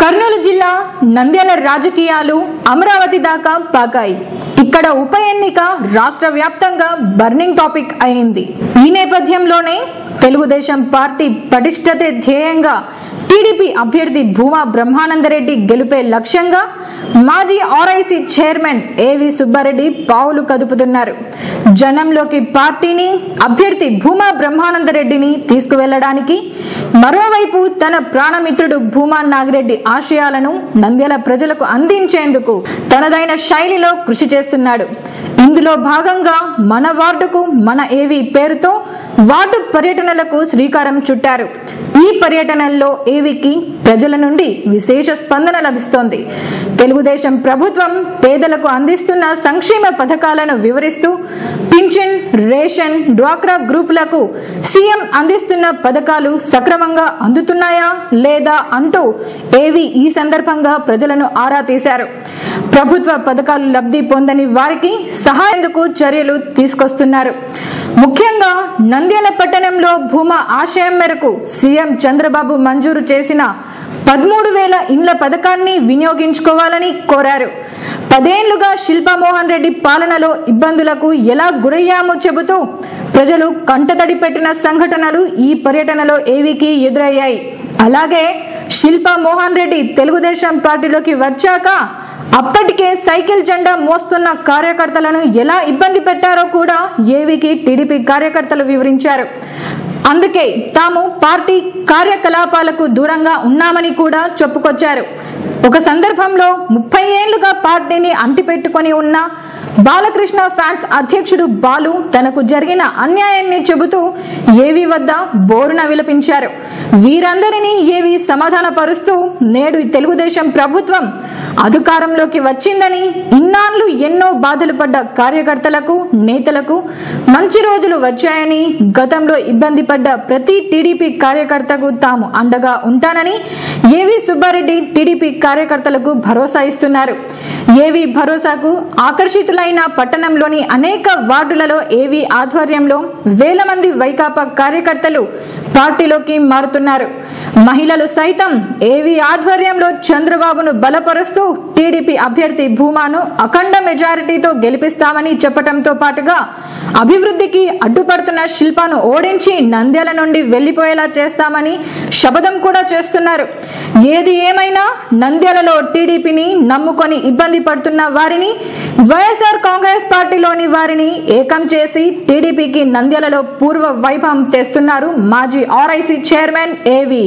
కర్నూలు జిల్లా నంద్యాల రాజకీయాలు అమరావతి దాకా పాకాయి. ఇక్కడ ఉప ఎన్నిక రాష్ట్ర వ్యాప్తంగా బర్నింగ్ టాపిక్ అయింది. ఈ నేపథ్యంలోనే తెలుగుదేశం పార్టీ పటిష్టతే ధ్యేయంగా టీడీపీ అభ్యర్థి భూమా బ్రహ్మానందరెడ్డి గెలుపే లక్ష్యంగా మాజీ ఆర్ఐసీ చైర్మన్ ఏవి సుబ్బారెడ్డి పావులు కదుపుతున్నారు. జనంలోకి పార్టీని అభ్యర్థి భూమా బ్రహ్మానందరెడ్డిని తీసుకువెళ్ళడానికి మరోవైపు తన ప్రాణమిత్రుడు భూమా నాగిరెడ్డి ఆశయాలను నంద్యాల ప్రజలకు అందించేందుకు తనదైన శైలిలో కృషి చేస్తున్నాడు. ఇందులో భాగంగా మన వార్డుకు మన ఏవి పేరుతో వార్డు పర్యటనలకు శ్రీకారం చుట్టారు. ఈ పర్యటనల్లో ఏవికి ప్రజల నుండి విశేష స్పందన లభిస్తోంది. తెలుగుదేశం ప్రభుత్వం పేదలకు అందిస్తున్న సంక్షేమ పథకాలను వివరిస్తూ పింఛన్ రేషన్ డ్వాక్రా గ్రూపులకు సీఎం అందిస్తున్న పథకాలు సక్రమంగా అందుతున్నాయా లేదా అంటూ ఏవి ఈ సందర్భంగా ప్రజలను ఆరా తీశారు. ప్రభుత్వ పథకాలు లబ్ధి పొందని వారికి సహాయందుకు చర్యలు తీసుకొస్తున్నారు? ముఖ్యంగా నంద్యాల పట్టణంలో భూమా ఆశయం మేరకు సీఎం చంద్రబాబు మంజూరు చేసిన పదమూడు వేల ఇండ్ల పథకాన్ని వినియోగించుకోవాలని కోరారు. పదేళ్ళుగా శిల్పామోహన్ రెడ్డి పాలనలో ఇబ్బందులకు ఎలా గురయ్యామో చెబుతూ ప్రజలు కంటతడి పెట్టిన సంఘటనలు ఈ పర్యటనలో ఏవికి ఎదురయ్యాయి. అలాగే శిల్పా మోహన్ రెడ్డి తెలుగుదేశం పార్టీలోకి వచ్చాక అప్పటికే సైకిల్ జెండా మోస్తున్న కార్యకర్తలను ఎలా ఇబ్బంది పెట్టారో కూడా ఏవికి టీడీపీ కార్యకర్తలు వివరించారు. అందుకే తాము పార్టీ కార్యకలాపాలకు దూరంగా ఉన్నామని కూడా చెప్పుకొచ్చారు. ఒక సందర్భంలో ముప్పై పార్టీని అంటిపెట్టుకొని ఉన్న బాలకృష్ణ ఫ్యాన్స్ అధ్యక్షుడు బాలు తనకు జరిగిన అన్యాయాన్ని చెబుతూ ఏవి వద్ద బోరున విలపించారు. వీరందరినీ ఏవి సమాధాన పరుస్తూ నేడు తెలుగుదేశం ప్రభుత్వం అధికారంలోకి వచ్చిందని ఇన్నాళ్ళు ఎన్నో బాధలు పడ్డ కార్యకర్తలకు నేతలకు మంచి రోజులు వచ్చాయని గతంలో ఇబ్బంది పడ్డ ప్రతి టీడీపీ కార్యకర్తకు తాము అండగా ఉంటానని ఏవి సుబ్బారెడ్డి టీడీపీ కార్యకర్తలకు భరోసా ఇస్తున్నారు. ఏవి భరోసాకు ఆకర్షితులైన పట్టణంలోని అనేక వార్డులలో ఏవి ఆధ్వర్యంలో వేల మంది వైకాపా కార్యకర్తలు పార్టీలోకి మారుతున్నారు? మహిళలు సైతం ఏవి ఆధ్వర్యంలో చంద్రబాబును బలపరుస్తూ టీడీపీ అభ్యర్థి భూమాను అఖండ మెజారిటీతో గెలిపిస్తామని చెప్పడంతో పాటుగా అభివృద్ధికి అడ్డుపడుతున్న శిల్పాను ఓడించి నంద్యాల నుండి వెళ్ళిపోయేలా చేస్తామని శపథం కూడా చేస్తున్నారు. ఏది ఏమైనా నంద్యాలలో టీడీపీని నమ్ముకొని ఇబ్బంది పడుతున్న వారిని వైఎస్ఆర్ కాంగ్రెస్ పార్టీలోని వారిని ఏకం చేసి టీడీపీకి నంద్యాలలో పూర్వ వైభవం తెస్తున్నారు మాజీ ఆర్ఐసి చైర్మన్ ఏవి.